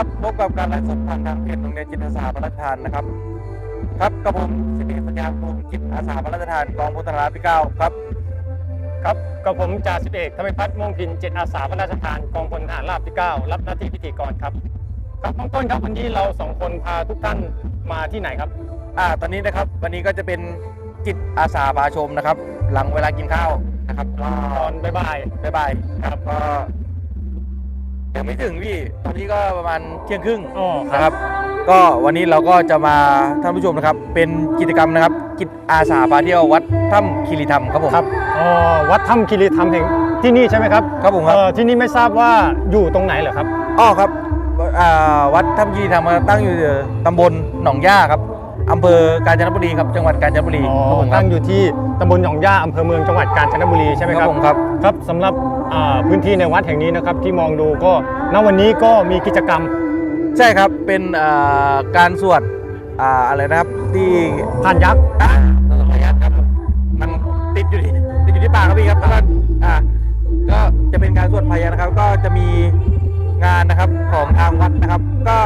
ครับพบกับการไลฟ์สดผ่านทางเพจโรงเรียนจิตอาสาพระราชทานนะครับ ครับกับผมสิริสัญญาภูมิจิตอาสาพระราชทานกองพลทหารที่เก้าครับ ครับกับผมจ่าสิบเอกธรรมพัฒน์ม่วงพินจิตอาสาพระราชทานกองพลทหารราบที่9รับหน้าที่พิธีกรครับครับเบื้องต้นครับวันนี้เราสองคนพาทุกท่านมาที่ไหนครับอ่าตอนนี้นะครับวันนี้ก็จะเป็นจิตอาสาพาชมนะครับ หลังเวลากินข้าวนะครับก็ตอนบ่ายบ๊ายบายครับก็ ยังไม่ถึงพี่ ตอนนี้ก็ประมาณเที่ยงครึ่งๆอ๋อคนะครัรับบก็วันนี้เราก็จะมาท่านผู้ชมนะครับ เป็นกิจกรรมนะครับจิตอาสาพาเที่ยววัดถ้ำคีรีธรรมครับผมครับอ๋อวัดถ้ำคีรีธรรมแห่งที่นี่ใช่ไหมครับครับผมครับเอ่อที่นี่ไม่ทราบว่าอยู่ตรงไหนเหรอครับ อ้อครับอ่าวัดถ้ำคีรีธรรมตั้งอยู่ตำบลหนองย่าครับอำเภอกาญจนบุรีครับจังหวัดกาญจนบุรีอ๋อครับผมครัตั้บ งอยู่ที่ตำบลหนองย่าอำเภอเมืองจังหวัดกาญจนบุรีใช่ไหมคครัรับบผมครับ ครับสำหรับอ่า พื้นที่ในวัดแห่งนี้นะครับที่มองดูก็ณวันนี้ก็มีกิจกรรมใช่ครับเป็นอ่าการสวดอ่าอะไรนะครับที่ผ่านยักษ์อ่าขออนุญาตครับมันติดอยู่ที่ติดอยู่ที่ปากครับพี่ครับแล้วก็อ่าก็จะเป็นการสวดพายนะครับ ก็จะมีงานนะครับของทางวัดนะครับ ก็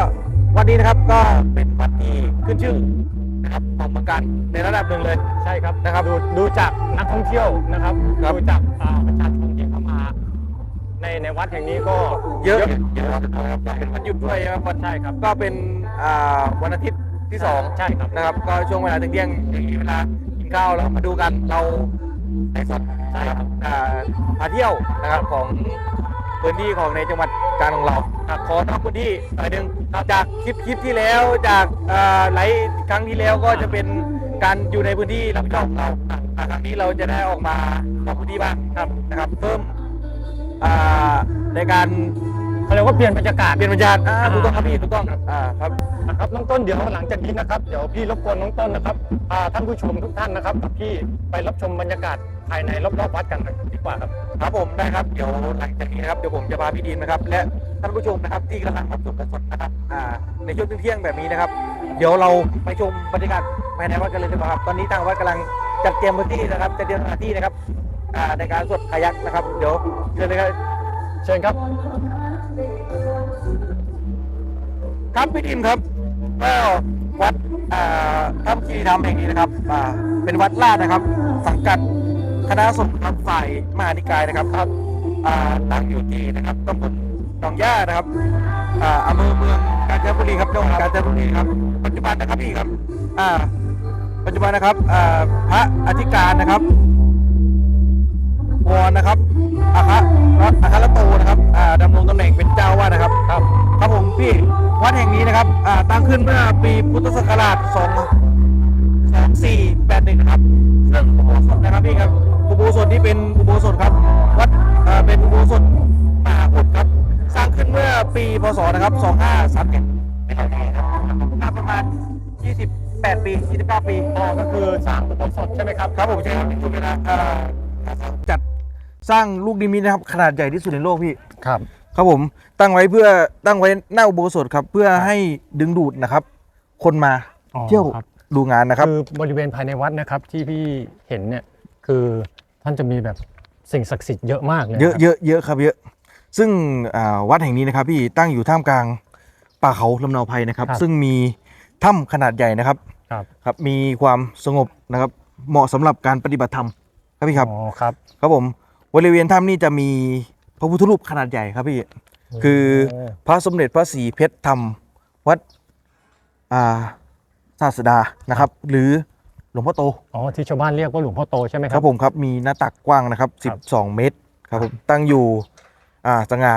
วันนี้นะครับก็เป็นวัดที่ขึ้นชื่อนะครับของเมืองการในระดับหนึ่งเลยใช่ครับนะครับดูดูจากนักท่องเที่ยวนะครับครับดูจากอ่าประชาชนที่เข้ามา ในในวัดแห่งนี้ก็เยอะเยอะครับเป็นวันหยุดด้วยนะครับวันใช่ครับก็เป็นอ่าวันอาทิตย์ที่สองใช่ครับนะครับ ก็ช่วงเวลาเที่ยงๆอย่างนี้เวลากินข้าวแล้วมาดูกันเราในสดนะครับอ่าพาเที่ยวนะครับของพื้นที่ของในจังหวัดการของเราครับขอนอกพื้นที่หน่อยหนึงจากคลิปคลิปที่แล้วจากอ่าไลฟ์ครั้งที่แล้วก็จะเป็นการอยู่ในพื้นที่รับผิดชอบของเราอ่าครั้งนี้เราจะได้ออกมานอกพื้นที่บ้างครับนะครับ เพิ่ม อ่าในการเขาเรียกว่าเปลี่ยนบรรยากาศเปลี่ยนบรรยากาศอ่าถูกต้องครับพี่ถูกต้องอ่าครับนะครับน้องต้นเดี๋ยวหลังจากนี้นะครับ เดี๋ยวพี่รบกวนน้องต้นนะครับพาท่านผู้ชมทุกท่านนะครับกับพี่ไปรับชมบรรยากาศภายในรอบๆวัดกันดีกว่าครับ ครับผมได้ครับเดี๋ยวหลังจากนี้นะครับเดี๋ยวผมจะพาพี่ดินนะครับ และท่านผู้ชมนะครับที่กำลังรับชมกันสดนะครับอ่าในช่วงเที่ยงๆแบบนี้นะครับ เดี๋ยวเราไปชมบรรยากาศภายในวัดกันเลยดีกว่าครับ ตอนนี้ทางวัดกำลังจัดเตรียมพื้นที่นะครับจัดเตรียมสถานที่นะครับ อ่าในการสวดคายักนะครับ เดี๋ยวเชิญเลยครับเชิญครับ ครับพี่ดินครับก็วัดอ่าถ้ำคีรีธรรมแห่งนี้นะครับอ่าเป็นวัดลาดนะครับ สังกัดคณะสงฆ์ครับฝ่ายมหานิกายนะครับครับอ่าตั้งอยู่ที่นะครับตำบลหนองย่านะครับอ่าอำเภอเมืองกาญจนบุรีครับจังหวัดกาญจนบุรีครับปัจจุบันนะครับพี่ครับอ่าปัจจุบันนะครับอ่าพระอธิการนะครับ วรนะครับอาคะรัตอาคารัตโตนะครับอ่าดำรงตำแหน่งเป็นเจ้าวาดนะครับครับ ครับผมพี่วัดแห่งนี้นะครับอ่าตั้งขึ้นเมื่อปีพุทธศักราช2 2481นะครับซึ่งอุโบสถนะครับพี่ครับอุโบสถนี้เป็นอุโบสถครับวัดอ่าเป็นอุโบสถมหาพุทธครับ สร้างขึ้นเมื่อปีพศนะครับ2531นะครับประมาณ 28 ปี 29 ปีอ๋อก็คือสร้างอุโบสถใช่ไหมครับ ครับผมใช่ครับเป็นช่วงเวลาอ่าจัด สร้างลูกนิมิตนะครับขนาดใหญ่ที่สุดในโลกพี่ ครับ ครับผมตั้งไว้เพื่อตั้งไว้หน้าอุโบสถครับ เพื่อให้ดึงดูดนะครับ คนมาอ๋อเที่ยวครับ ดูงานนะครับ คือบริเวณภายในวัดนะครับที่พี่เห็นเนี่ยคือท่านจะมีแบบสิ่งศักดิ์สิทธิ์เยอะมากเลยเยอะนครับเยอะเยอะครับเยอะ ซึ่งอ่าวัดแห่งนี้นะครับพี่ตั้งอยู่ท่ามกลางป่าเขาลำเนาภัยนะครับ ซึ่งมีถ้ำขนาดใหญ่นะครับครับ ครับ มีความสงบนะครับ เหมาะสำหรับการปฏิบัติธรรมครับพี่ครับ อ๋อครับ ครับผม บริเวณถ้ำนี่จะมีพระพุทธรูปขนาดใหญ่ครับพี่ คือพระสมเด็จพระศรีเพชรธรรม วัดอ่าศาสดานะครับ หรือหลวงพ่อโต อ๋อที่ชาวบ้านเรียกว่าหลวงพ่อโตใช่ไหมคครัรับผมครับมีหน้าตักกว้างนะครับครับ 12 เมตรครับผมตั้งอยู่อ่าสง่า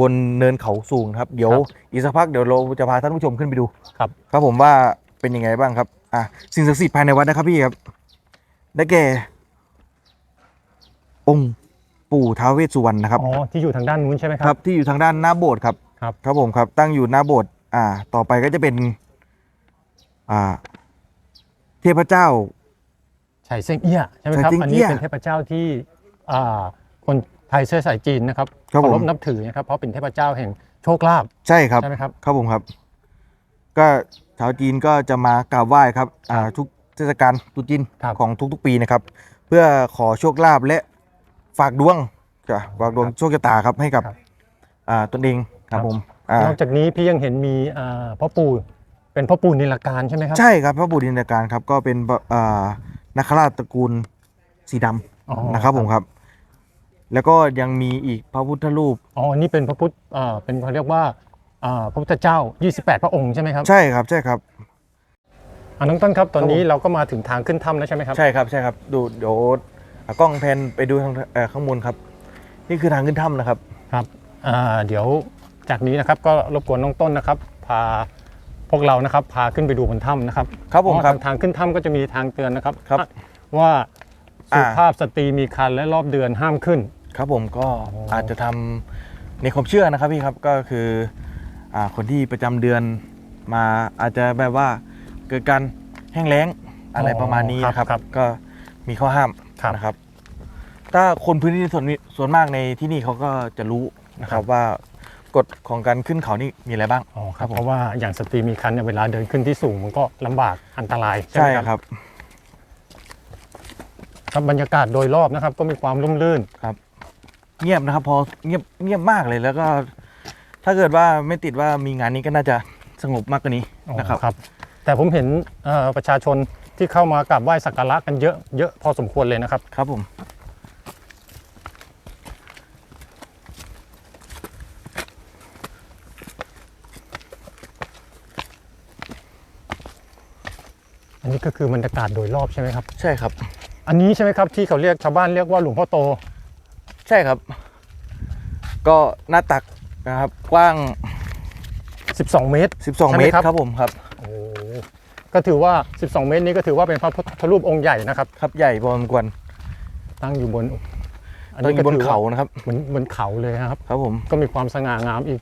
บนเนินเขาสูงครับเดี๋ยวอีกสักพักเดี๋ยวเราจะพาท่านผู้ชมขึ้นไปดู ครับ ครับผมว่าเป็นยังไงบ้างครับ อ่าสิ่งศักดิ์สิทธิ์ภายในวัดนะครับพี่ครับ ได้แก่ องค์ ปู่ท้าวเวสสุวรรณนะครับอ๋อที่อยู่ทางด้านนู้นใช่ไหมคครัรับ บที่อยู่ทางด้านหน้าโบสถ์ครับครับ ครับผมครับตั้งอยู่หน้าโบสถ์อ่า ต่อไปก็จะเป็น อ่า เทพเจ้า ไฉเซิงเอี้ยใช่ไหมครับไฉเซิงอันเอี้นี้ยเป็นเทพเจ้าที่อ่าคนไทยเชื้อสายจีนนะครับครับเคารผพมนับถือนะครับเพราะเป็นเทพเจ้าแห่งโชคลาภใช่ครับ ใช่ไหมครับ ครับผมครับ ก็ชาวจีนก็จะมากราบไหว้ครับอ่าทุกเทศกาลตรุษจีนครับ ของทุกๆปีนะครับ เพื่อขอโชคลาภและ ฝากดวงจ้ะฝากดวงโชคชะตาครับให้กับครับอ่าตนเองครับผมอ่านอกจากนี้พี่ยังเห็นมีอ่าพ่อปู่เป็นพ่อปู่นิลการใช่ไหมครับ ใช่ครับพระบุตรดินการครับก็เป็นพระอ่านาคราชตระกูลสีดอ๋อำนะครับผมครับ แล้วก็ยังมีอีกพระพุทธรูปอ๋ออันนี่เป็นพระพุทธอ่าเป็นเขาเรียกว่าอ่าพระพุทธเจ้า 28 พระองค์ใช่ไหมครับใช่ครับใช่ครับอ่าน้องต้นครับตอนนี้ครับผมเราก็มาถึงทางขึ้นถ้ำแล้วใช่ไหมครับใช่ครับใช่ครับดูเดี๋ยว อะกล้องแพนไปดูทางเอ่อข้างบนครับ นี่คือทางขึ้นถ้ำนะครับ ครับอ่าเดี๋ยวจากนี้นะครับก็รบกวนน้องต้นนะครับ พาพวกเรานะครับ พาขึ้นไปดูบนถ้ำนะครับครับผมเพาะครับทางขึ้นถ้ำก็จะมีทางเตือนนะครับครับว่าสุอ่า ภาพสตรีมีคันและรอบเดือนห้ามขึ้น ครับผมก็โอ้ อาจจะทำในความเชื่อนะครับพี่ครับก็คืออ่าคนที่ประจำเดือนมาอาจจะแบบว่าเกิดการแห้งแล้งอะไรประมาณนี้นะครับ ก็มีข้อห้าม ครับ นะครับ ถ้าคนพื้นที่ส่วนส่วนมากในที่นี่เขาก็จะรู้นะครับว่ากฎของการขึ้นเขานี่มีอะไรบ้าง อ๋อคครัรับบผม เพราะว่าอย่างสตรีมีคันเนี่ยเวลาเดินขึ้นที่สูงมันก็ลำบากอันตรายใช่ใช่ไหมคครับ รับ ครับบรรยากาศโดยรอบนะครับ ก็มีความร่มรื่น เงียบนะครับ พอเงียบเงียบมากเลยแล้วก็ ถ้าเกิดว่าไม่ติดว่ามีงานนี้ก็น่าจะสงบมากกว่านี้อ๋อนะครับครับ แต่ผมเห็นเอ่อประชาชน ที่เข้ามากราบไหว้สักการะกันเยอะเยอะพอสมควรเลยนะครับ ครับผม อันนี้ก็คือบรรยากาศโดยรอบใช่ไหมครับ ใช่ครับ อันนี้ใช่ไหมครับที่เขาเรียกชาวบ้านเรียกว่าหลวงพ่อโต ใช่ครับ ก็หน้าตักนะครับ กว้าง 12 เมตร 12ใช่ไหเมมตรครับ ครับผมครับโอ้ ก็ถือว่า 12 เมตรนี้ก็ถือว่าเป็นพระพุทธรูปองค์ใหญ่นะครับครับใหญ่พอสมควรตั้งอยู่บนตั้งอยู่บนก็ถืว่เขานะครับเหมือนบนเขาเลยนะครับ ครับผมก็มีความสง่างามอีก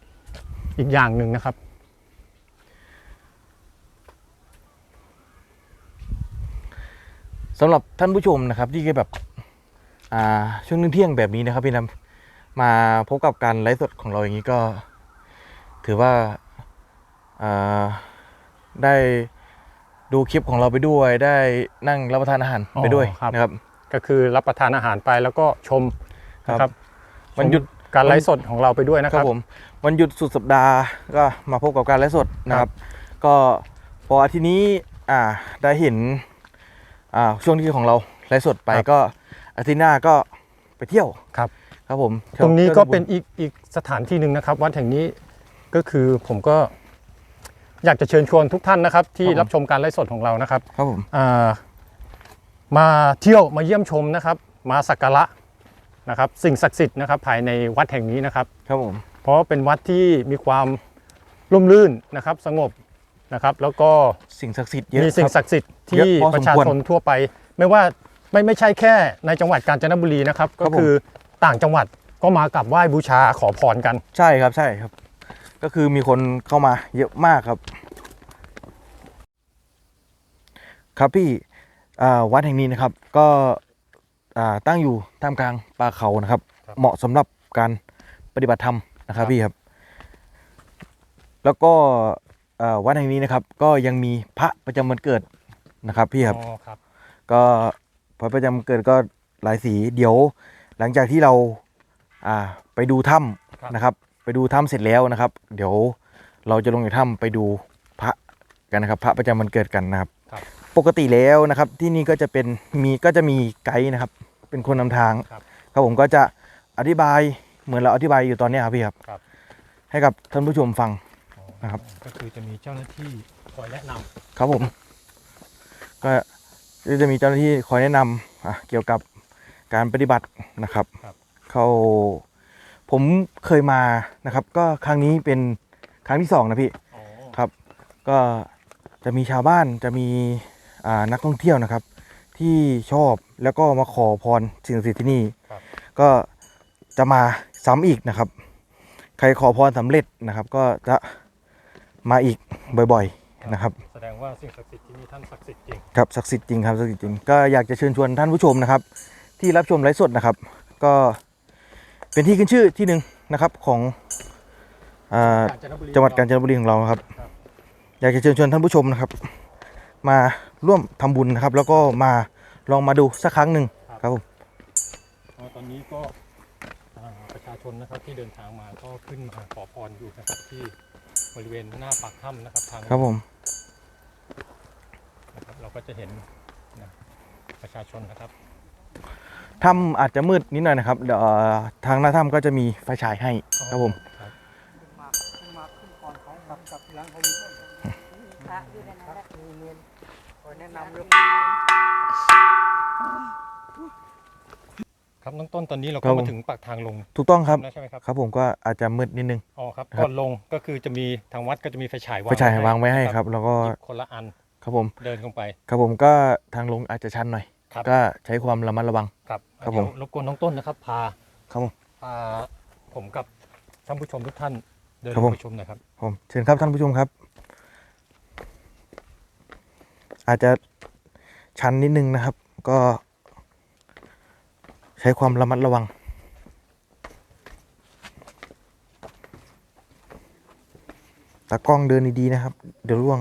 อีกอย่างหนึ่งนะครับสำหรับท่านผู้ชมนะครับ ที่แบบอ่าช่วงเที่ยงๆแบบนี้นะครับพี่นำมาพบกับการไลฟ์สดของเราอย่างนี้ก็ ถือว่าอ่าได้ ดูคลิปของเราไปด้วยได้นั่งรับประทานอาหารไปด้วยอ๋อครับนะครับ ก็คือรับประทานอาหารไปแล้วก็ชมนะครับวันหยุดชมการไลฟ์สดของเราไปด้วยนะคครัรับบผมวันหยุดสุดสัปดาห์ก็มาพบกับการไลฟ์สดนะครับ ก็พออาทิตย์นี้อ่าได้เห็นอ่าช่วงที่ของเราไลฟ์สดไปครับก็อาทิตย์หน้าก็ไปเที่ยวครับ ครับผม ตรงนี้ก็ที่ยวเป็นอีกอีกสถานที่หนึ่งนะครับ วัดแห่งนี้ก็คือผมก็ อยากจะเชิญชวนทุกท่านนะครับ ที่รับชมการไลฟ์สดของเรานะครับครับผมอ่ามาเที่ยวมาเยี่ยมชมนะครับ มาสักการะนะครับ สิ่งศักดิ์สิทธิ์นะครับภายในวัดแห่งนี้นะครับครับผมเพราะเป็นวัดที่มีความร่มรื่นนะครับ สงบนะครับ แล้วก็สิ่งศักดิ์สิทธิ์เยอะมีสิ่งครับศักดิ์สิทธิ์เยอะที่พอสมควรประชาชนทั่วไป ไม่ว่าไม่ไม่ใช่แค่ในจังหวัดกาญจนบุรีนะครับครัก็บผมคือต่างจังหวัดก็มากราบไหว้บูชาขอพรกัน ใช่ครับใช่ครับ ก็คือมีคนเข้ามาเยอะมากครับ ครับพี่อ่าวัดแห่งนี้นะครับ ก็อ่าตั้งอยู่ท่ามกลางป่าเขานะครับครับเหมาะสำหรับการปฏิบัติธรรมนะครับครับพี่ครับ แล้วก็อ่าวัดแห่งนี้นะครับ ก็ยังมีพระประจำวันเกิดนะครับพี่ครับอ๋อครับก็พระประจำเกิดก็หลายสีเดี๋ยว หลังจากที่เราอ่าไปดูถ้ำนะครับ ไปดูถ้ำเสร็จแล้วนะครับ เดี๋ยวเราจะลงจากถ้ำไปดูพระกันนะครับ พระประจำวันเกิดกันนะครับครับ ปกติแล้วนะครับ ที่นี่ก็จะเป็นมีก็จะมีไกด์นะครับ เป็นคนนำทางครับครับผมก็จะอธิบายเหมือนเราอธิบายอยู่ตอนเนี้ยครับพี่ครับครับ ให้กับท่านผู้ชมฟังนะครับ ก็คือจะมีเจ้าหน้าที่คอยแนะนำครับผม ก็จะมีเจ้าหน้าที่คอยแนะนำอะเกี่ยวกับการปฏิบัตินะครับครับเขา ผมเคยมานะครับ ก็ครั้งนี้เป็นครั้งที่สองนะพี่อ๋อครับ ก็จะมีชาวบ้านจะมีอ่านักท่องเที่ยวนะครับ ที่ชอบแล้วก็มาขอพรสิ่งศักดิ์สิทธิ์ที่นี่ครับก็จะมาซ้ำอีกนะครับ ใครขอพรสำเร็จนะครับ ก็จะมาอีกบ่อยๆนะครับ แสดงว่าสิ่งศักดิ์สิทธิ์ที่นี่ท่านศักดิ์สิทธิ์จริงครับศักดิ์สิทธิ์จริงครับศักดิ์สิทธิ์จริงก็อยากจะเชิญชวนท่านผู้ชมนะครับ ที่รับชมไลฟ์สดนะครับ ก็ เป็นที่ขึ้นชื่อที่หนึ่งนะครับของอ่ากาญจนบุรีจังหวัดกาญจนบุรีของเราครับครับ อยากจะเชิญชวนท่านผู้ชมนะครับ มาร่วมทำบุญนะครับ แล้วก็มาลองมาดูสักครั้งหนึ่งครับผมอ๋อตอนนี้ก็อ่าประชาชนนะครับที่เดินทางมาก็ขึ้นมาขอพรอยู่นะครับที่บริเวณหน้าปากถ้ำนะครับทางครับผมนะครับเราก็จะเห็นนะประชาชนนะครับ ถ้ำอาจจะมืดนิดหน่อยนะครับเดี๋ยวเอ่อทางหน้าถ้ำก็จะมีไฟฉายให้ครับผมครับมาขึ้นมาขึ้นก่อนเขากลับกลับหลังเขามีต้นพระอยู่ในนั้นแหละมีเมนคอยแนะนำเรื่องครับน้องต้นตอนนี้เราครัก็บผมมาถึงปากทางลงถูกต้องครับแล้วใช่ไหมครับครับผมก็อาจจะมืดนิดนึงอ๋อครับครับก่อนลงก็คือจะมีทางวัดก็จะมีไฟฉายวางไฟฉายวางไว้ให้ครับ แล้วก็หยิบคนละอันครับผมเดินลงไป ครับผมก็ทางลงอาจจะชันหน่อย ครับ ก็ใช้ความระมัดระวัง ครับครับเดี๋ยวผมรบกวนน้องต้นนะครับพาครับผม พาผมกับท่านผู้ชมทุกท่านเดินครับผม ไปชมหน่อยครับ ผมเชิญครับท่านผู้ชมครับ อาจจะชันนิดนึงนะครับ ก็ ใช้ความระมัดระวัง ตากล้องเดินดีๆนะครับ เดี๋ยวร่วง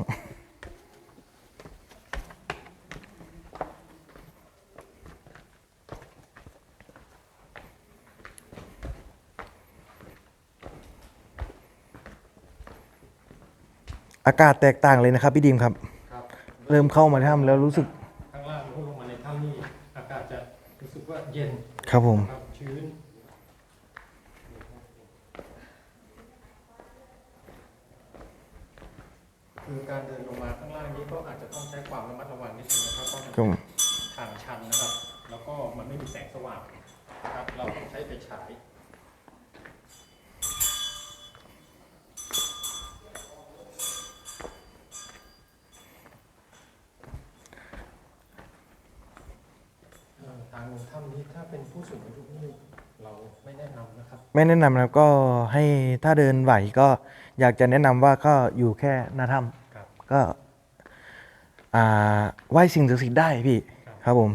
อากาศแตกต่างเลยนะครับพี่ดีมครับ ครับเริ่มเข้ามาในถ้ำแล้วรู้สึกข้างล่างพูดลงมาในถ้ำนี่อากาศจะรู้สึกว่าเย็นครับผม ครับชื้น คือการเดินลงมาข้างล่างนี้ก็อาจจะต้องใช้ความระมัดระวังนิดนึงนะครับเพราะมัน ครับผม ทางชันนะครับ แล้วก็มันไม่มีแสงสว่างนะครับ เราต้องใช้ไฟฉาย เอ่อทางลงถ้ำ นี้ถ้าเป็นผู้สูงอายุนี่เราไม่แนะนำนะครับ ไม่แนะนำนะครับก็ให้ถ้าเดินไหวก็อยากจะแนะนำว่าก็อยู่แค่หน้าถ้ครับำก็อ่าไหว้สิ่งศักดิ์สิทธิ์ได้พี่ครับครับผม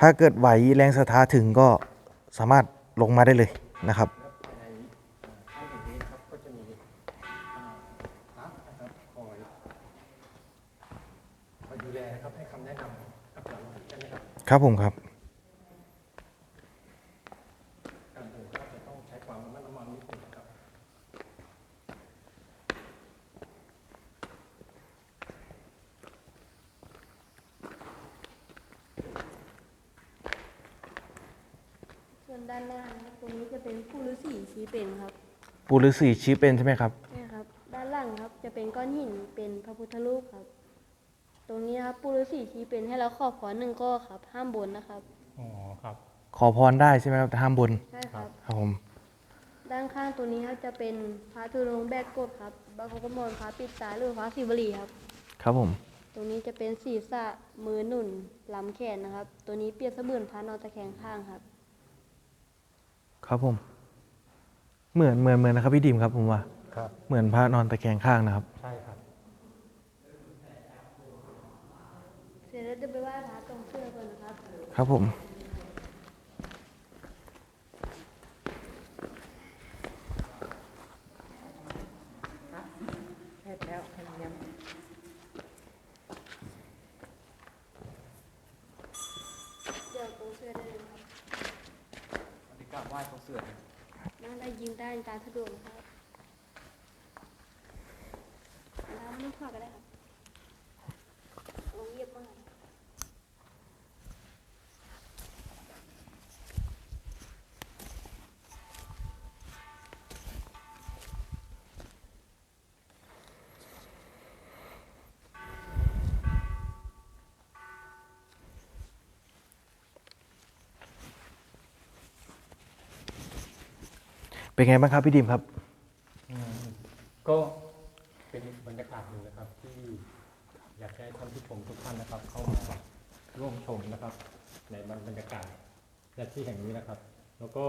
ถ้าเกิดไหวแรงศรัทธาถึงก็สามารถลงมาได้เลยนะครับ แดนึงนะครับส่วนด้านหน้านะครับตรงนี้จะเป็นผู้ฤาษีชี้เป็นครับปูฤาษีชี้เป็นใช่ไหมครับนี่ครับ ด้านหลังครับจะเป็นก้อนหินเป็นพระพุทธรูปครับ ตรงนี้ครับผู้ฤาษีชี้เป็นให้เราขอพรหนึ่งก็ครับ ห้ามบนนะครับ อ๋อครับ ขอพรได้ใช่ไหมครับแต่ห้ามบนใช่ครับ ครับผมด้านข้างตัวนี้ครับจะเป็นพระธุดงค์แบกกดครับบางคนก็มองพระปิดตาหรือพระศิวลีครับ ครับผม ตรงนี้จะเป็นศีรษะมือหนุนลำแขนนะครับ ตัวนี้เปรียบเสมือนพระนอนตะแคงข้างครับ ครับผม เหมือนเหมือนเหมือนนะครับพี่ดิมครับผมว่า ครับ เหมือนพระนอนตะแคงข้างนะครับ ใช่ครับ เสร็ จแล้วจะไปไหว้พระตรงเสื้อก่อนนะครับ ครับผมเดี๋ยวตรงเสื้อได้เลยครับกราบไหว้เขาเสือนั่งได้ยิงได้ตามสะดวกนะครับแล้วไม่พอก็ได้ครับลองเหยียบมาก เป็นไงบ้างครับพี่ดิมครับ ก็เป็นอีกบรรยากาศหนึ่งนะครับ ที่อยากให้ท่านผู้ชมทุกท่านนะครับ เข้ามาร่วมชมนะครับ ในบรรยากาศและที่แห่งนี้นะครับ แล้วก็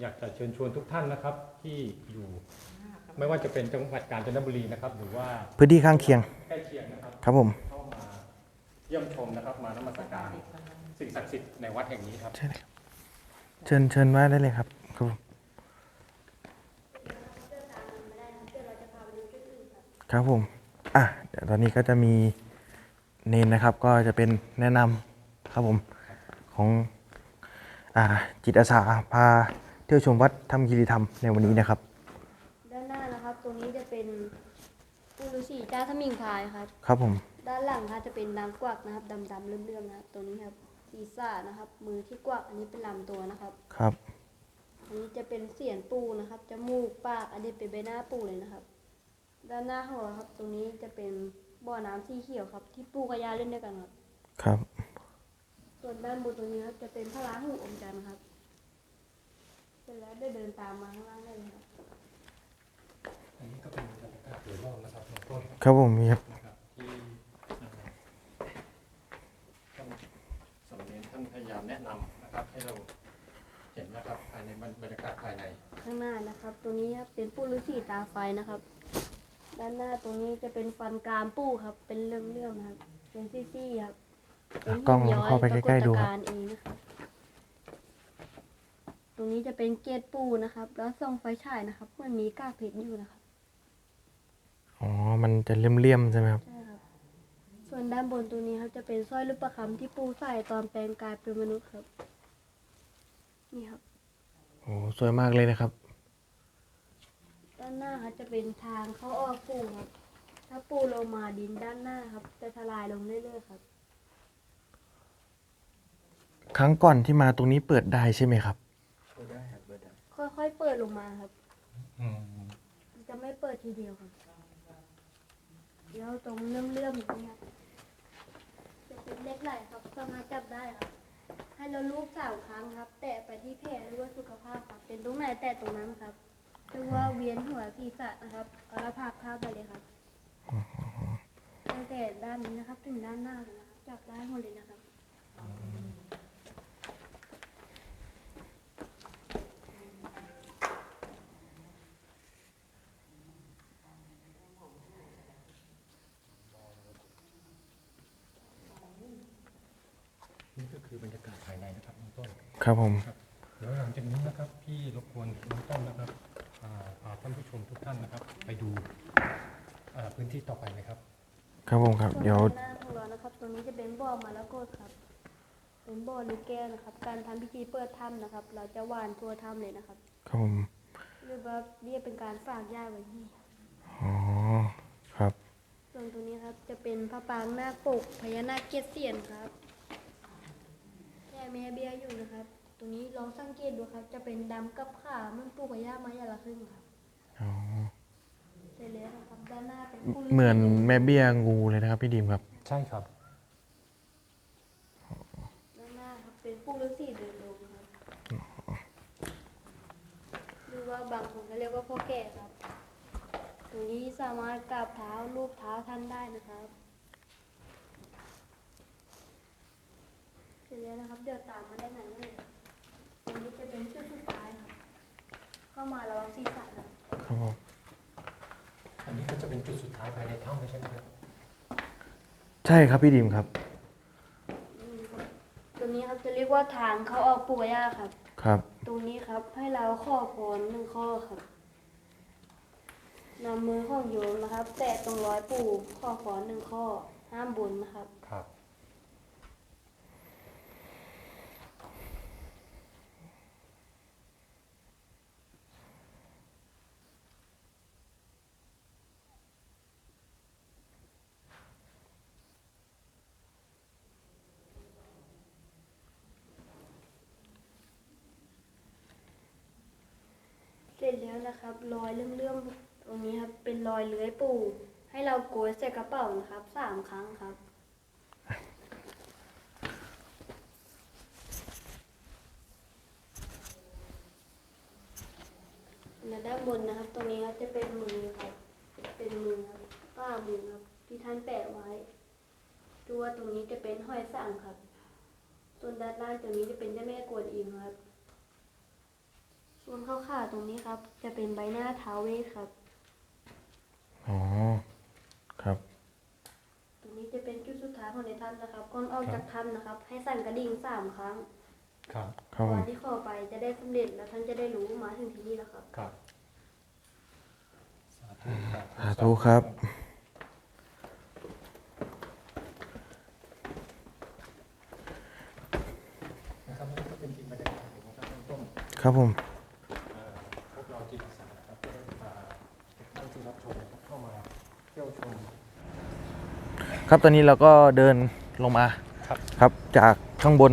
อยากจะเชิญชวนทุกท่านนะครับ ที่อยู่ ไม่ว่าจะเป็นจังหวัดกาญจนบุรีนะครับ หรือว่าพื้นที่ข้างเคียงใกล้เคียงนะครับ ครับผมเข้ามาเยี่ยมชมนะครับ มานมัสการสิ่งศักดิ์สิทธิ์ในวัดแห่งนี้ครับใช่เลยครับเชิญเชิญมาได้เลยครับครับผม ครับผม อะ เดี๋ยวตอนนี้ก็จะมีเนนนะครับ ก็จะเป็นแนะนำครับผมของอ่าจิตอาสาพาเที่ยวชมวัดธรรมคีรีธรรมในวันนี้นะครับ ด้านหน้านะครับ ตรงนี้จะเป็นปูฤาษีเจ้าทมิงพรายครับ ครับผม ด้านหลังครับจะเป็นนางกวักนะครับดำๆเลื่อมๆนะครับ ตรงนี้ครับศีรษะนะครับ มือที่กวักอันนี้เป็นลำตัวนะครับ ครับ อันนี้จะเป็นเสียนปูนะครับจมูกปากอันนี้เป็นใบหน้าปูเลยนะครับ ด้านหน้าของเราครับ ตรงนี้จะเป็นบ่อน้ำสีเขียวครับ ที่ปูกับยาเล่นด้วยกันครับ ครับ ส่วนด้านบนตรงนี้ครับจะเป็นพระราหูอมจันทร์ครับ เสร็จแล้วได้เดินตามมาข้างล่างได้เลยครับ อันนี้ก็เป็นบรรยากาศโดยรอบนะครับในต้นครับผมมีครับนะครับที่ท่านสมเด็จท่านพยายามแนะนำนะครับ ให้เราเห็นนะครับภายในบรรยากาศภายในข้างหน้านะครับ ตรงนี้ครับเป็นปูฤาษีตาไฟนะครับ ด้านหน้าตรงนี้จะเป็นฟันกรามปูครับ เป็นเรื่องๆครับ เป็นซี่ๆครับเป็นกล้องหินย้อยเข้าไปใกล้ๆดูครับปรากฏการณ์เองนะครับ ตรงนี้จะเป็นเกตปูนะครับ แล้วส่องไฟฉายนะครับ มันมีกากเพชรอยู่นะครับ อ๋อ มันจะเลี่ยมๆใช่ไหมครับ ใช่ครับ ส่วนด้านบนตรงนี้ครับ จะเป็นสร้อยรูปประคำที่ปูใส่ตอนแปลงกายเป็นมนุษย์ครับ นี่ครับ โอ้สวยมากเลยนะครับด้านหน้าครับจะเป็นทางเข้าออกปูครับ ถ้าปูลงมาดินด้านหน้าครับ จะทลายลงเรื่อยๆครับ ครั้งก่อนที่มาตรงนี้เปิดได้ใช่ไหมครับค่อยๆเปิดลงมาครับอืมจะไม่เปิดทีเดียวครับแล้วตรงเลื่อมๆอย่างนี้ครับจะเป็นเล็กไหลครับสามารถจับได้ครับ ให้เราลูบสามครั้งครับ แตะไปที่แผลหรือว่าสุขภาพครับ เป็นตรงไหนแตะตรงนั้นครับ หรือว่าเวียนหัวศีรษะนะครับเอาละพาข้ามไปเลยครับตั้งแต่ด้านนี้นะครับ ถึงด้านหน้าเลยนะครับจับได้หมดเลยนะครับ นี่ก็คือบรรยากาศภายในนะครับน้องต้นครับผมครับแล้วหลังจากนี้นะครับพี่รบกวนน้องต้นนะครับอ่า พาท่านผู้ชมทุกท่านนะครับ ไปดูอ่าพื้นที่ต่อไปนะครับ ครับผมครับเดี๋ยวส่นด้านหน้าของเรานะครับ ตรงนี้จะเป็นบ่อมะละกดครับ เป็นบ่อลูกแก้วนะครับ การทำพิธีเปิดถ้ำนะครับ เราจะหว่านทั่วถ้ำเลยนะครับ ครับผมหรือว่าเรียกเป็นการฝากย่าไว้ที่ อ๋อครับ ส่วนตรงนี้ครับจะเป็นพระปรางนาคปกพญานาคเกียรติเสียนครับแม่แม่เบี้ยอยู่นะครับ ตรงนี้ลองสังเกตดูครับ จะเป็นดำกับขาวมันปูกับย่ามาอย่างละครึ่งครับอ๋อเสร็จแล้วนะครับด้านหน้าเป็นปูเหมือนแม่เบี้ยงูเลยนะครับพี่ดีมครับ ใช่ครับ ด้านหน้าครับเป็นปูฤาษีเดินลงครับหรือว่าบางคนก็เรียกว่าพ่อแก่ครับตรงนี้สามารถกราบเท้ารูปเท้าท่านได้นะครับ เสร็จแล้วนะครับเดี๋ยวตามมาได้านไหนเลย ตรงนี้จะเป็นจุดสุดท้ายครับเข้ามาระวังศีรษะนะครับครับผม อันนี้ก็จะเป็นจุดสุดท้ายภายในถ้ำเลยใช่ไหมครับใช่ครับพี่ดีมครับตรงนี้ครับจะเรียกว่าทางเข้าออกปู่ย่าครับ ครับ ตรงนี้ครับให้เราข้อพรหนึ่งข้อครับนำมือของโยมนะครับ แตะตรงร้อยปู่ข้อพรหนึ่งข้อห้ามบุญนะครับ ครับ เสร็จแล้วนะครับ รอยเลื่อมๆตรงนี้ครับเป็นรอยเลื้อยปูให้เราโกยใส่กระเป๋านะครับสามครั้งครับ และด้านบนนะครับ ตรงนี้ครับจะเป็นมือครับเป็นมือครับป้ามือครับที่ท่านแปะไว้ ตัวตรงนี้จะเป็นห้อยสั่งครับส่วนด้านล่างตรงนี้จะเป็นเจ้าแม่กวนอิมครับ ส่วนข้าวขาตรงนี้ครับ จะเป็นใบหน้าท้าวเวสครับ อ๋อ ครับ ตรงนี้จะเป็นจุดสุดท้ายของในถ้ำนะครับก่อนออกจากถ้ำนะครับ ให้สั่นกระดิ่งสามครั้งครับ ครับผมวันที่ขอไปจะได้สำเร็จแล้วท่านจะได้รู้มาถึงที่นี่แล้วครับ ครับสาธุครับสาธุครับ นะครับนี่ก็เป็นจริงบรรยากาศนะครับเบื้องต้น ครับผม พวกเราจิตอาสานะครับก็ได้พาทุกท่านที่รับชมนะครับเข้ามาเที่ยวชม ครับตอนนี้เราก็เดินลงมาครับ ครับจากข้างบน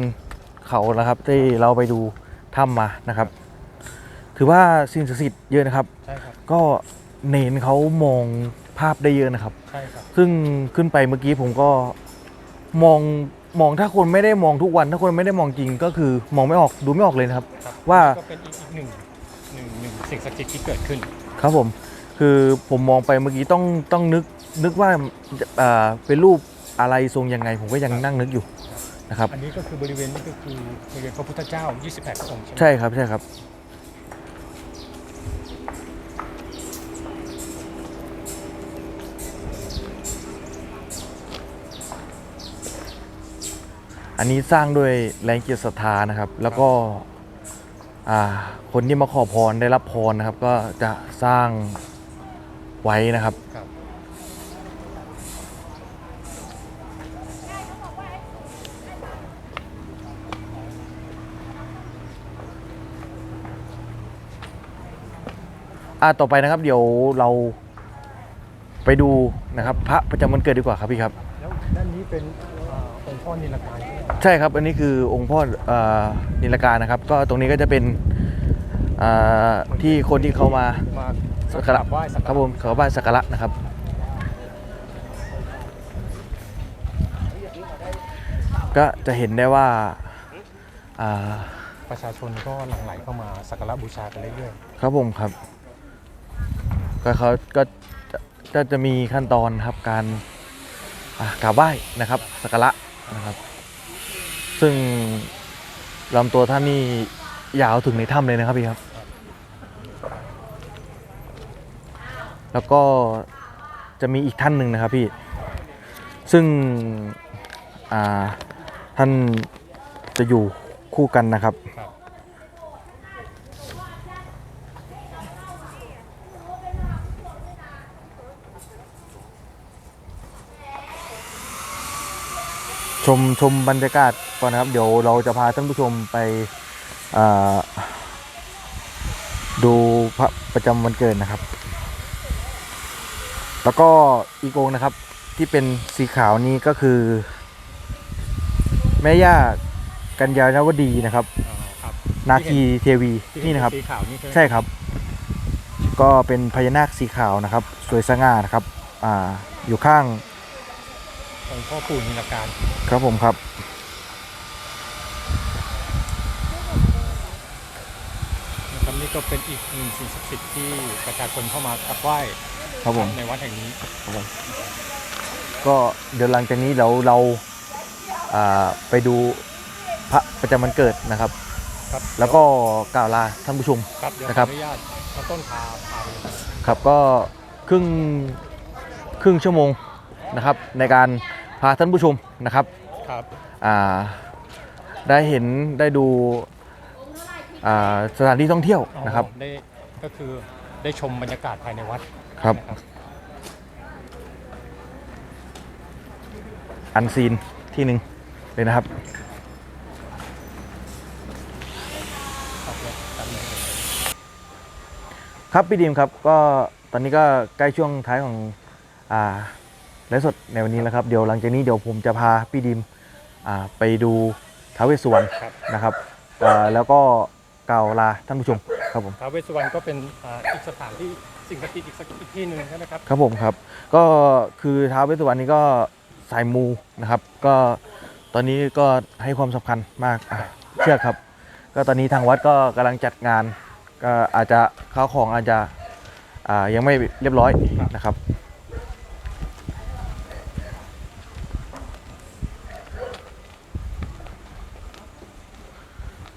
เขานะครับที่เราไปดูถ้ำมานะครับ ถือว่าสิ่งศักดิ์สิทธิ์เยอะนะครับ ใช่ครับ ก็เนนเขามองภาพได้เยอะนะครับ ใช่ครับ ซึ่งขึ้นไปเมื่อกี้ผมก็มองมองถ้าคนไม่ได้มองทุกวัน ถ้าคนไม่ได้มองจริงก็คือมองไม่ออกดูไม่ออกเลยนะครับ ครับว่า ก็เป็นอีกอีกหนึ่งหนึ่งหนึ่งสิ่งศักดิ์สิทธิ์ที่เกิดขึ้น ครับผม คือผมมองไปเมื่อกี้ต้องต้องนึก นึกว่าเอ่อเป็นรูปอะไรทรงยังไง ผมก็ยังนั่งนึกอยู่นะครับ อันนี้ก็คือบริเวณนี้ก็คือบริเวณพระพุทธเจ้า 28พระองค์ใช่ไหมใช่ครับใช่ครับ อันนี้สร้างด้วยแรงเกียรติศรัทธานะครับ แล้วก็อ่าคนที่มาขอพรได้รับพรนะครับ ก็จะสร้างไว้นะครับ อ่าต่อไปนะครับ เดี๋ยวเราไปดูนะครับ พระประจำวันเกิดดีกว่าครับพี่ครับ แล้วด้านนี้เป็นเอ่อองค์พ่อนิลการใช่ไหมใช่ครับ อันนี้คือองค์พ่อเอ่อนิลการนะครับ ก็ตรงนี้ก็จะเป็นอ่าที่คนที่เขามามาสักการะไหว้สักครับผมเขาไหว้สักการะนะครับ ก็จะเห็นได้ว่าอ่า ประชาชนก็หลั่งไหลเข้ามาสักการะบูชากันเรื่อยครับผมครับ ก็เขาก็จะก็จะมีขั้นตอนครับการกราบไหว้นะครับสักการะนะครับ ซึ่งลำตัวท่านนี่ยาวถึงในถ้ำเลยนะครับพี่ครับ แล้วก็จะมีอีกท่านหนึ่งนะครับพี่ ซึ่งท่านจะอยู่คู่กันนะครับ ๆ ครับ ชมชมบรรยากาศก่อนนะครับ เดี๋ยวเราจะพาท่านผู้ชมไปอ่าดูพระประจำวันเกิดนะครับ แล้วก็อีกองค์นะครับที่เป็นสีขาวนี้ก็คือ แม่ย่ากัญญานวดีนะครับอ๋อครับ นาคีเทวีที่เห็นี่นะครับสีขาวนี่ใช่ไหมใช่ครับ ก็เป็นพญานาคสีขาวนะครับ สวยสง่านะครับอ่าอยู่ข้าง องค์พ่อปู่นิลการ ครับผมครับ นะครับนี่ก็เป็นอีกหนึ่งสิ่งศักดิ์สิทธิ์ที่ประชาชนเข้ามากราบไหว้ครับผม ในวัดแห่งนี้ก็เดี๋ยวหลังจากนี้เราเราอ่าไปดูพระประจำวันเกิดนะครับ ครับแล้วก็กล่าวลาท่านผู้ชม ครับเดี๋ยวนะขครัอบอนุญาตมาต้นพาพาไปเลยครับก็ครึ่งครึ่งชั่วโมงนะครับ ในการ พาท่านผู้ชมนะครับครับอ่าได้เห็นได้ดูอ่าสถานที่ท่องเที่ยวนะครับอ๋อได้ก็คือได้ชมบรรยากาศภายในวัดครับนะครับ อันซีนที่หนึ่งเลยนะครับครับพี่ดีมครับก็ตอนนี้ก็ใกล้ช่วงท้ายของอ่า ไลฟ์สดในวันนี้แล้วครับเดี๋ยวหลังจากนี้เดี๋ยวผมจะพาพี่ดีมอ่าไปดูท้าวเวสสุวรรณครับ นะครับอ่าแล้วก็กล่าวลาท่านผู้ชมครับผมท้าวเวสสุวรรณก็เป็นอ่าอีกสถานที่สิ่งศักดิ์สิทธิ์อีกสักอีกที่หนึ่งใช่ไหมครับ ครับผมครับ ก็คือท้าวเวสสุวรรณนี่ก็สายมูนะครับ ก็ตอนนี้ก็ให้ความสำคัญมากอะเชื่อครับ ก็ตอนนี้ทางวัดก็กำลังจัดงานก็อาจจะข้าวของอาจจะอ่ายังไม่เรียบร้อยนะครับ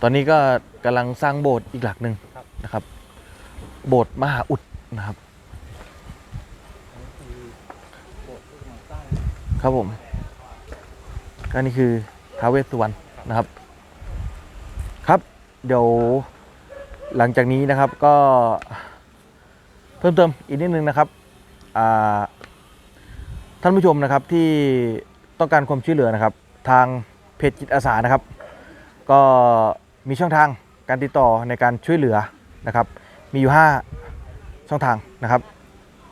ตอนนี้ก็กำลังสร้างโบสถ์อีกหลักหนึ่งนะครับ โบสถ์มหาอุดนะครับ ครับผมก็นี่คือท้าวเวสสุวรรณนะครับ ครับเดี๋ยวหลังจากนี้นะครับก็เพิ่มเติมอีกนิดนึงนะครับอ่าท่านผู้ชมนะครับที่ต้องการความช่วยเหลือนะครับ ทางเพจจิตอาสานะครับ ก็ มีช่องทางการติดต่อในการช่วยเหลือนะครับ มีอยู่ 5 ช่องทางนะครับ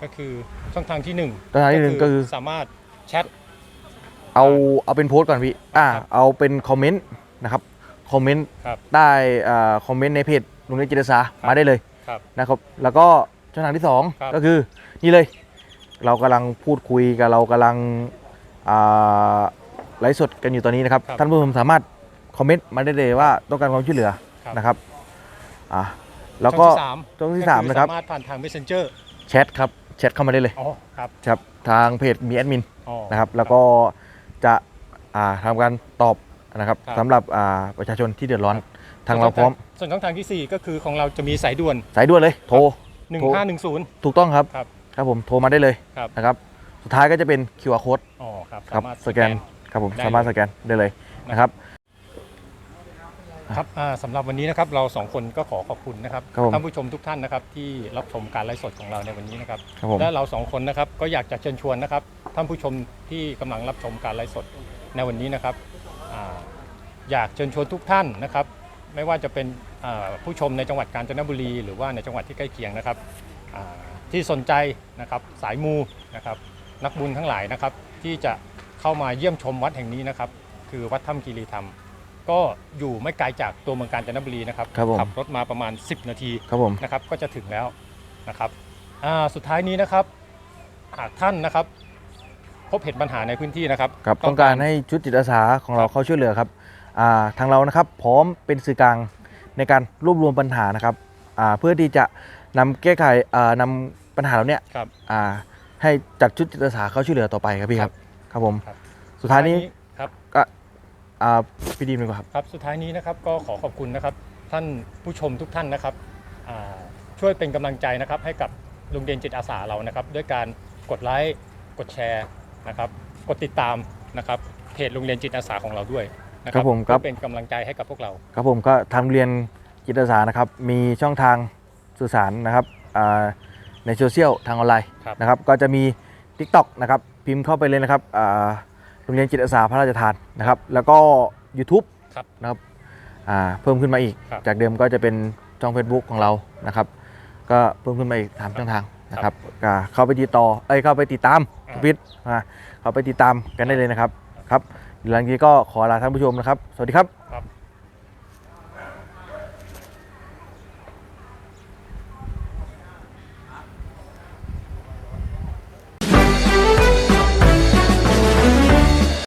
ก็คือช่องทางที่หนึ่งช่องทางที่หนึ่งก็คือสามารถแชทเอาเอาเป็นโพสต์ก่อนพี่อ่าครับเอาเป็นคอมเมนต์นะครับคอมเมนต์ครับได้อ่าคอมเมนต์ในเพจโรงเรียนจิตอาสามาได้เลยครับนะครับแล้วก็ช่องทางที่สองครับก็คือนี่เลย เรากำลังพูดคุยกับเรากำลังอ่าไลฟ์สดกันอยู่ตอนนี้นะครับ ท่านผู้ชมสามารถ คอมเมนต์มาได้เลยว่าต้องการความช่วยเหลือครับ นะครับอ่าแล้วก็ช่องที่สามช่องที่สามนะครับสามารถผ่านทาง messenger แชทครับแชทเข้ามาได้เลยอ๋อครับครับทางเพจมีแอดมินอ๋อ นะครับแล้วก็จะอ่าทำการตอบนะครับครับ สำหรับอ่าประชาชนที่เดือดร้อนทางเราพร้อมส่วนช่องทางที่ 4 ก็คือของเราจะมีสายด่วน สายด่วนเลยโทร1510 ถูกต้องครับครับครับผมโทรมาได้เลยครับ นะครับสุดท้ายก็จะเป็น QR code อ๋อครับครับสามารถสแกนครับผมได้สามารถเลยสแกนได้เลยนะครับ ครับอ่าสำหรับวันนี้นะครับเราสองคนก็ขอขอบคุณนะครับครับผมท่านผู้ชมทุกท่านนะครับที่รับชมการไลฟ์สดของเราในวันนี้นะครับครับผม และเราสองคนนะครับก็อยากจะเชิญชวนนะครับท่านผู้ชมที่กำลังรับชมการไลฟ์สดในวันนี้นะครับอ่าอยากเชิญชวนทุกท่านนะครับ ไม่ว่าจะเป็นอ่าผู้ชมในจังหวัดกาญจนบุรี หรือว่าในจังหวัดที่ใกล้เคียงนะครับอ่าที่สนใจนะครับสายมูนะครับนักบุญทั้งหลายนะครับที่จะเข้ามาเยี่ยมชมวัดแห่งนี้นะครับ คือวัดถ้ำคีรีธรรม ก็อยู่ไม่ไกลจากตัวเมืองกาญจนบุรีนะครับครับผม ขับรถมาประมาณ 10 นาทีครับผม นะครับก็จะถึงแล้วนะครับอ่าสุดท้ายนี้นะครับหากท่านนะครับ พบเห็นปัญหาในพื้นที่นะครับ ครับต้องการให้ชุดจิตอาสาของเราเข้าช่วยเหลือครับอ่าทางเรานะครับพร้อมเป็นสื่อกลางในการรวบรวมปัญหานะครับอ่าเพื่อที่จะนำแก้ไขอ่านำปัญหาเหล่าเนี้ยครับ อ่าให้จัดชุดจิตอาสาเข้าช่วยเหลือต่อไปครับพี่ครับ ครับผม ครับสุดท้ายนี้ครับก็ อ่าพี่ดีมดีกว่าครับ ครับสุดท้ายนี้นะครับก็ขอขอบคุณนะครับท่านผู้ชมทุกท่านนะครับอ่าช่วยเป็นกำลังใจนะครับให้กับโรงเรียนจิตอาสาเรานะครับ ด้วยการกดไลค์กดแชร์นะครับกดติดตามนะครับเพจโรงเรียนจิตอาสาของเราด้วยนะคครัรับบผมครับ เพื่อเป็นกำลังใจให้กับพวกเรา ครับผมก็ทางโรงเรียนจิตอาสานะครับ มีช่องทางสื่อสารนะครับอ่าในโซเชียลทางออนไลน์ครับ นะครับ ก็จะมี TikTok นะครับ พิมพ์เข้าไปเลยนะครับอ่า โรงเรียนจิตอาสาพระราชทานนะครับ แล้วก็ YouTube ครับนะครับอ่าเพิ่มขึ้นมาอีก ครับ จากเดิมก็จะเป็นช่อง Facebook ของเรานะครับ ก็เพิ่มขึ้นมาอีกสามช่องทางนะครับก็เข้าไปติดต่อเอ้ยเข้าไปติดตามอ่าพิษอ่าเข้าไปติดตามกันได้เลยนะครับครับหลังจากนี้ก็ขอลาท่านผู้ชมนะครับ สวัสดีครับ ครับ